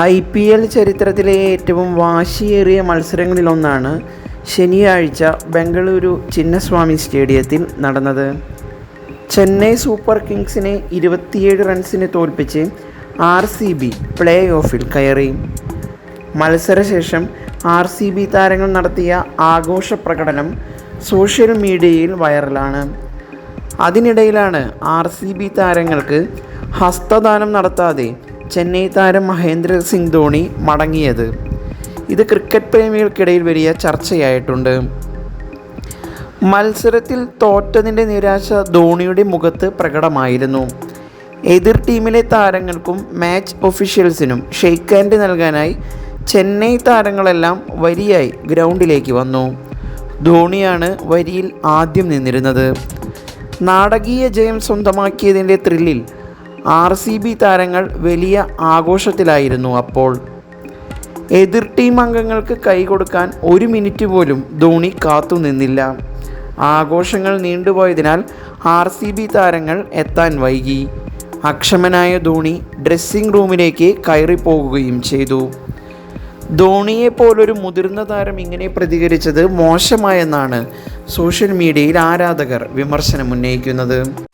I P L ചരിത്രത്തിലെ ഏറ്റവും വാശിയേറിയ മത്സരങ്ങളിലൊന്നാണ് ശനിയാഴ്ച ബംഗളൂരു ചിന്നസ്വാമി സ്റ്റേഡിയത്തിൽ നടന്നത്. ചെന്നൈ സൂപ്പർ കിങ്സിനെ ഇരുപത്തിയേഴ് റൺസിന് തോൽപ്പിച്ച് ആർ സി ബി പ്ലേ ഓഫിൽ കയറി. മത്സരശേഷം ആർ സി ബി താരങ്ങൾ നടത്തിയ ആഘോഷ പ്രകടനം സോഷ്യൽ മീഡിയയിൽ വൈറലാണ്. അതിനിടയിലാണ് ആർ സി ബി താരങ്ങൾക്ക് ഹസ്തദാനം നടത്താതെ ചെന്നൈ താരം മഹേന്ദ്ര സിംഗ് ധോണി മടങ്ങിയത്. ഇത് ക്രിക്കറ്റ് പ്രേമികൾക്കിടയിൽ വലിയ ചർച്ചയായിട്ടുണ്ട്. മത്സരത്തിൽ തോറ്റതിന്റെ നിരാശ ധോണിയുടെ മുഖത്ത് പ്രകടമായിരുന്നു. എതിർ ടീമിലെ താരങ്ങൾക്കും മാച്ച് ഒഫീഷ്യൽസിനും ഷെയ്ക്ക് ഹാൻഡ് നൽകാനായി ചെന്നൈ താരങ്ങളെല്ലാം വരിയായി ഗ്രൗണ്ടിലേക്ക് വന്നു. ധോണിയാണ് വരിയിൽ ആദ്യം നിന്നിരുന്നത്. നാടകീയ ജയം സ്വന്തമാക്കിയതിന്റെ ത്രില്ലിൽ ആർ സി ബി താരങ്ങൾ വലിയ ആഘോഷത്തിലായിരുന്നു അപ്പോൾ. എതിർ ടീം അംഗങ്ങൾക്ക് കൈ കൊടുക്കാൻ ഒരു മിനിറ്റ് പോലും ധോണി കാത്തുനിന്നില്ല ആഘോഷങ്ങൾ നീണ്ടുപോയതിനാൽ ആർ സി ബി താരങ്ങൾ എത്താൻ വൈകി. അക്ഷമനായ ധോണി ഡ്രസ്സിംഗ് റൂമിലേക്ക് കയറിപ്പോകുകയും ചെയ്തു. ധോണിയെ പോലൊരു മുതിർന്ന താരം ഇങ്ങനെ പ്രതികരിച്ചത് മോശമായെന്നാണ് സോഷ്യൽ മീഡിയയിൽ ആരാധകർ വിമർശനം ഉന്നയിക്കുന്നത്